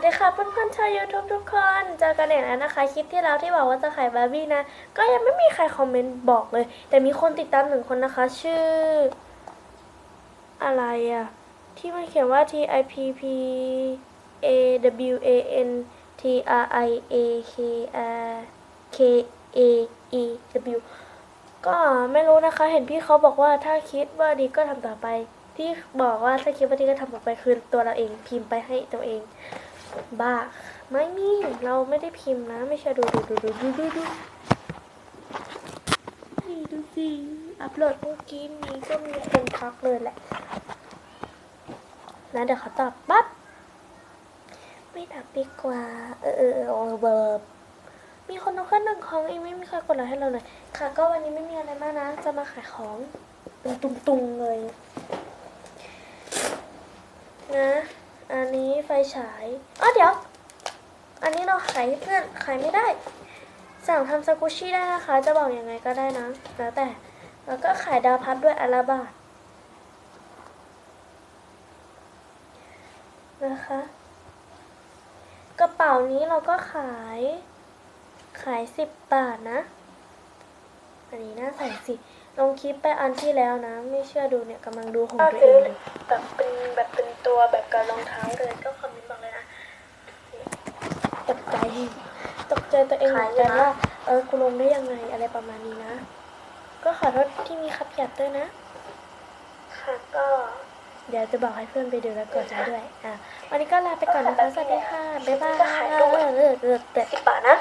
วัสดีค่ะเพื่อนๆชาวยูทูบทุกคนเจอกันอีกแล้วนะคะคลิปที่แล้วที่บอกว่าจะขายบาร์บี้นะ ก็ยังไม่มีใครคอมเมนต์บอกเลย แต่มีคนติดตามหนึ่งคนนะคะ ชื่อ อะไรอะที่มันเขียนว่า T I P P A W A N T R I A K R K A E W ก็ไม่รู้นะคะ เห็นพี่เขาบอกว่าถ้าคิดว่าดีก็ทำต่อไปที่บอกว่าถ้าคิดว่าดีก็ทำต่อไปคือตัวเราเองพิมพ์ไปให้ตัวเอง บ้า ไม่มีเราไม่ได้พิมพ์นะ ไม่ใช่ดูดูดูดูดูดูดูนี่ดูสิอัพโหลดเมื่อกี้นี้ก็มีคนทักเลยแหละนะเดี๋ยวเขาตอบปั๊บไม่ตอบดีกว่าเออเออเออเออเบิร์บมีคนเอาแค่หนึ่งของเองไม่มีใครกดไลค์ให้เราเลยค่ะ ก็วันนี้ไม่มีอะไรมากนะ จะมาขายของเป็นตุงๆเลย นะ อันนี้ไฟฉายอ๋อเดี๋ยว อันนี้เราขายให้เพื่อนขายไม่ได้ สั่งทำสกุชชี่ได้นะคะ จะบอกยังไงก็ได้นะ แล้วแต่ แล้วก็ขายดาวพัดด้วยอาราบาทนะคะ กระเป๋านี้เราก็ขาย ขายสิบบาทนะ อันนี้น่าใส่สิลงคลิปไปอันที่แล้วนะ ไม่เชื่อดูเนี่ยกำลังดูของตัวเองเลยแบบเป็นแบบเป็น ตัวแบบกับรองเท้าเลยก็คอมเมนต์บอกเลยนะตกใจตกใจตัวเองเหมือนกันว่าเออกูลงได้ยังไงอะไรประมาณนี้นะ ก็ขอโทษที่มีคับหยัดด้วยนะ ค่ะก็ เดี๋ยวจะบอกให้เพื่อนไปดูแล้วกดใจด้วยอะวันนี้ก็ลาไปก่อนนะคะสวัสดีค่ะบ๊ายบายเออเออเออเออสิบบาทนะ